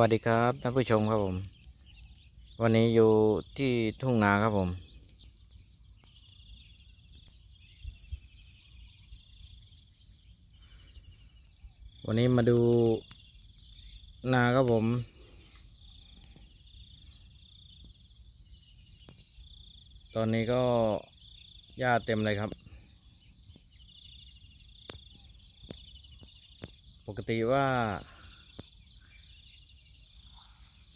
วัสดีครับท่านผู้ชมครับผม วันนี้อยู่ที่ทุ่งนาครับผม วันนี้มาดูนาครับผม ตอนนี้ก็หญ้าเต็มเลยครับ ปกติว่า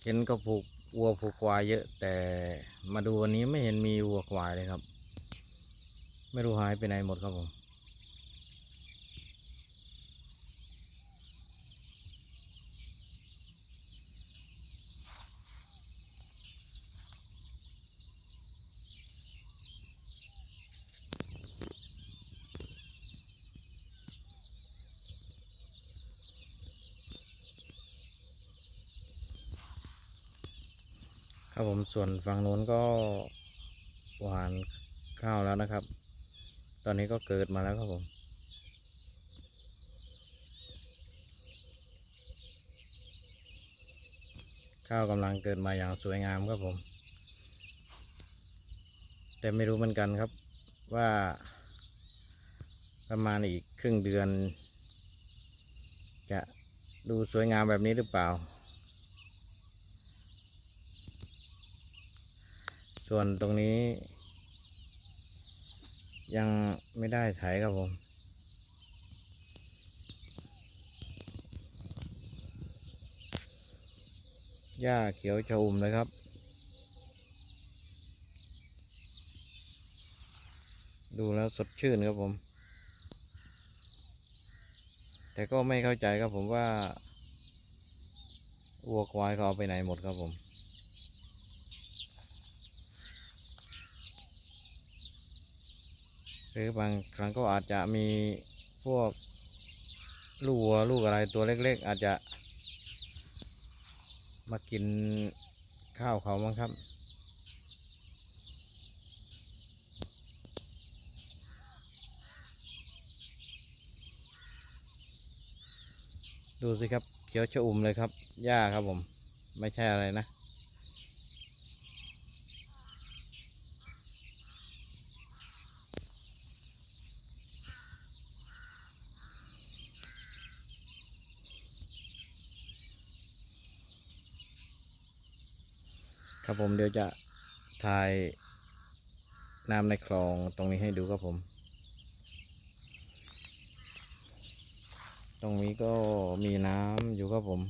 ห็นก็ผูกวัวผูกควายเยอะ แต่มาดูวันนี้ไม่เห็นมีวัวควายเลยครับ ไม่รู้หายไปไหนหมดครับผม ครับผมส่วนฝั่งนู้นก็หวานข้าวแล้วนะครับ ตอนนี้ก็เกิดมาแล้วครับผมข้าวกำลังเกิดมาอย่างสวยงามครับผม แต่ไม่รู้เหมือนกันครับว่าประมาณอีกครึ่งเดือน จะดูสวยงามแบบนี้หรือเปล่า ส่วนตรงนี้ ยังไม่ได้ไถครับผม หญ้าเขียวชอุ่มเลยครับดูแล้วสดชื่นครับผม แต่ก็ไม่เข้าใจครับผมว่าวัวควายเขาเอาไปไหนหมดครับผม รือบางครั้งก็อาจจะมีพวกลูกวัวลูกอะไรตัวเล็ก ๆ อาจจะ มากินข้าวเขามั้งครับ ดูสิครับเขียวชอุ่มเลยครับหญ้าครับผม ไม่ใช่อะไรนะ ครับผมเดี๋ยวจะถ่ายน้ำในคลองตรงนี้ให้ดูครับผม ตรงนี้ก็มีน้ำอยู่ครับผม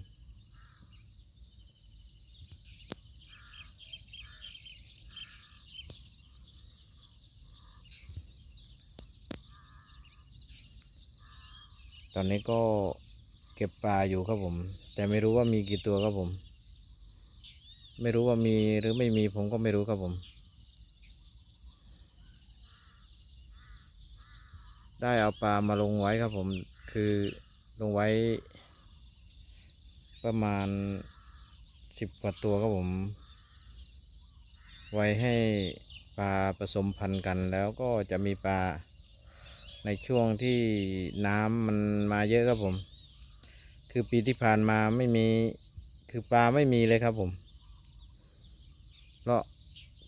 ตอนนี้ก็เก็บปลาอยู่ครับผม แต่ไม่รู้ว่ามีกี่ตัวครับผม ไม่รู้ว่ามีหรือไม่มีผมก็ไม่รู้ครับผม ได้เอาปลามาลงไว้ครับผม คือลงไว้ ประมาณสิบกว่าตัวครับผม ไว้ให้ปลาผสมพันธุ์กันแล้วก็จะมีปลาในช่วงที่น้ำมันมาเยอะครับผม คือปีที่ผ่านมาไม่มี คือปลาไม่มีเลยครับผม เพราะ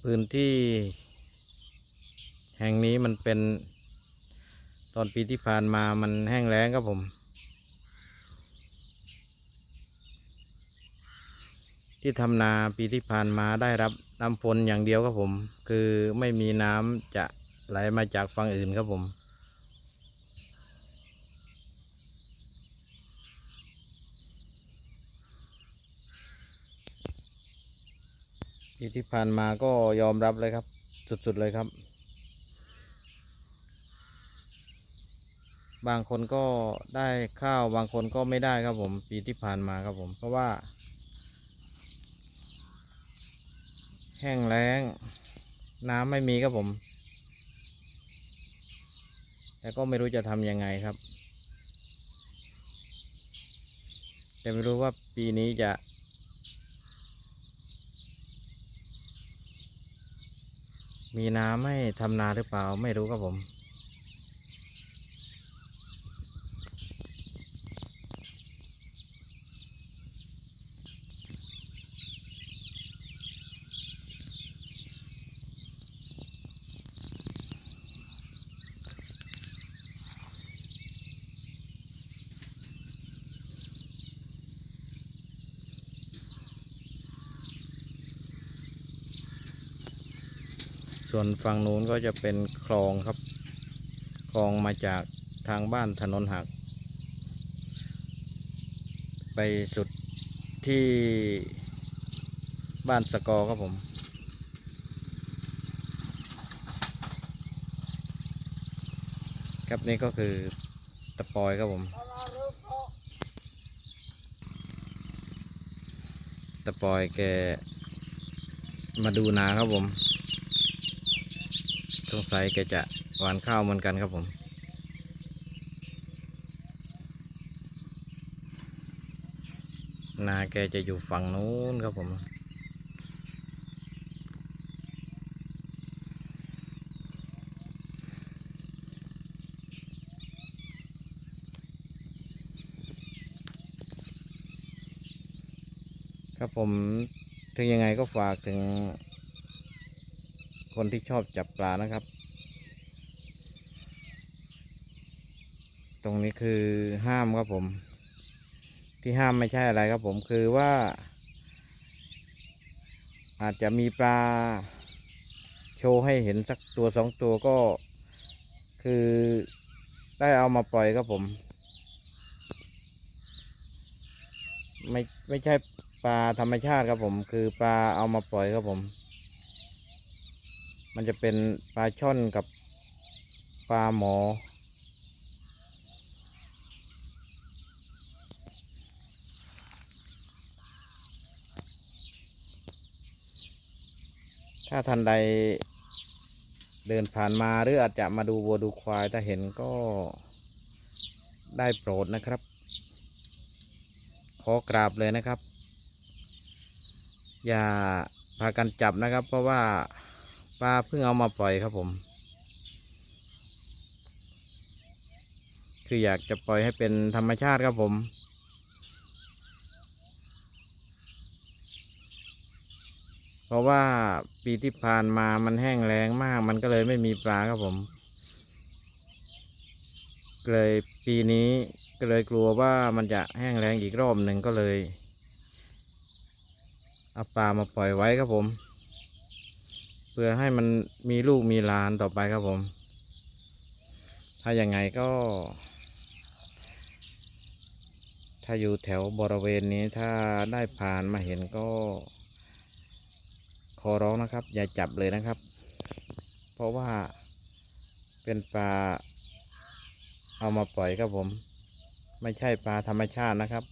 พื้นที่ แห่งนี้มันเป็น ตอนปีที่ผ่านมามันแห้งแล้งครับผม ที่ทำนาปีที่ผ่านมาได้รับน้ำฝนอย่างเดียวครับผม คือไม่มีน้ำจะไหลมาจากฝั่งอื่นครับผม ปีที่ผ่านมาก็ยอมรับเลยครับ สุดๆเลยครับ บางคนก็ได้ข้าวบางคนก็ไม่ได้ครับผม ปีที่ผ่านมาครับผม เพราะว่า แห้งแล้ง น้ำไม่มีครับผม แต่ก็ไม่รู้จะทำยังไงครับ แต่ไม่รู้ว่าปีนี้จะ มีน้ำให้ทำนาหรือเปล่าไม่รู้ครับผม วนฝั่งนู้นก็จะเป็นคลองครับ คลองมาจากทางบ้านถนนหัก ไปสุดที่บ้านสกอครับผมครับนี่ก็คือตะปอยครับผม ตะปอยแกมาดูนาครับผม สงสัยแกจะหวานข้าวเหมือนกันครับผม นาแกจะอยู่ฝั่งนู้นครับผมครับผมถึงยังไงก็ฝากถึง คนที่ชอบจับปลานะครับ ตรงนี้คือห้ามครับผม ที่ห้ามไม่ใช่อะไรครับผมคือว่า อาจจะมีปลา โชว์ให้เห็นสักตัวสองตัวก็คือได้เอามาปล่อยครับผม ไม่ไม่ใช่ปลาธรรมชาติครับผม คือปลาเอามาปล่อยครับผม มันจะเป็นปลาช่อนกับปลาหมอ ถ้าท่านใดเดินผ่านมาหรืออาจจะมาดูวัวดูควายถ้าเห็นก็ได้โปรดนะครับ ขอกราบเลยนะครับ อย่าพากันจับนะครับเพราะว่า ปลาเพิ่งเอามาปล่อยครับผม คืออยากจะปล่อยให้เป็นธรรมชาติครับผม เพราะว่าปีที่ผ่านมามันแห้งแล้งมาก มันก็เลยไม่มีปลาครับผม เลยปีนี้ก็เลยกลัวว่ามันจะแห้งแล้งอีกรอบหนึ่งก็เลยเอาปลามาปล่อยไว้ครับผม พื่อให้มันมีลูกมีหลานต่อไปครับผม ถ้าอย่างไงก็ ถ้าอยู่แถวบริเวณนี้ถ้าได้ผ่านมาเห็นก็ขอร้องนะครับ อย่าจับเลยนะครับ เพราะว่าเป็นปลาเอามาปล่อยครับผม ไม่ใช่ปลาธรรมชาตินะครับ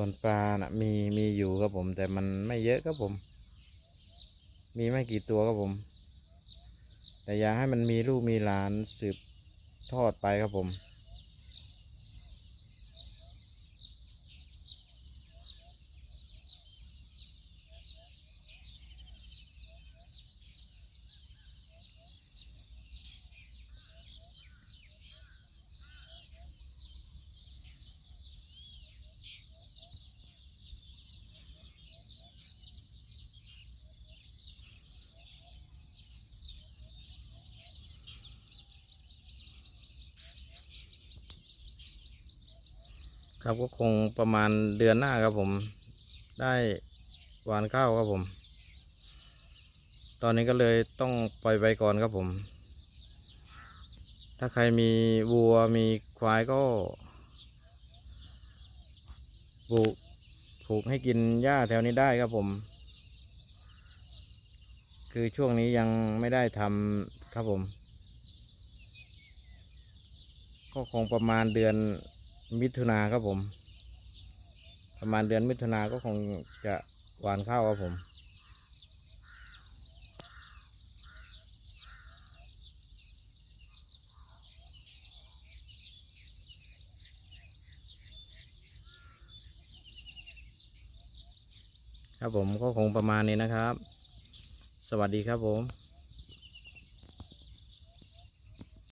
ส่วนปลานะมีมีอยู่ครับผม แต่มันไม่เยอะครับผม มีไม่กี่ตัวครับผม แต่อยากให้มันมีลูกมีหลานสืบทอดไปครับผม ครับก็คงประมาณเดือนหน้าครับผม ได้หวานข้าวครับผม ตอนนี้ก็เลยต้องปล่อยไปก่อนครับผม ถ้าใครมีวัวมีควายก็ปลูกผูกให้กินหญ้าแถวนี้ได้ครับผม คือช่วงนี้ยังไม่ได้ทำครับผม ก็คงประมาณเดือน มิถุนาครับผม ประมาณเดือนมิถุนาก็คงจะหวานข้าวครับผมครับผมก็คงประมาณนี้นะครับ สวัสดีครับผม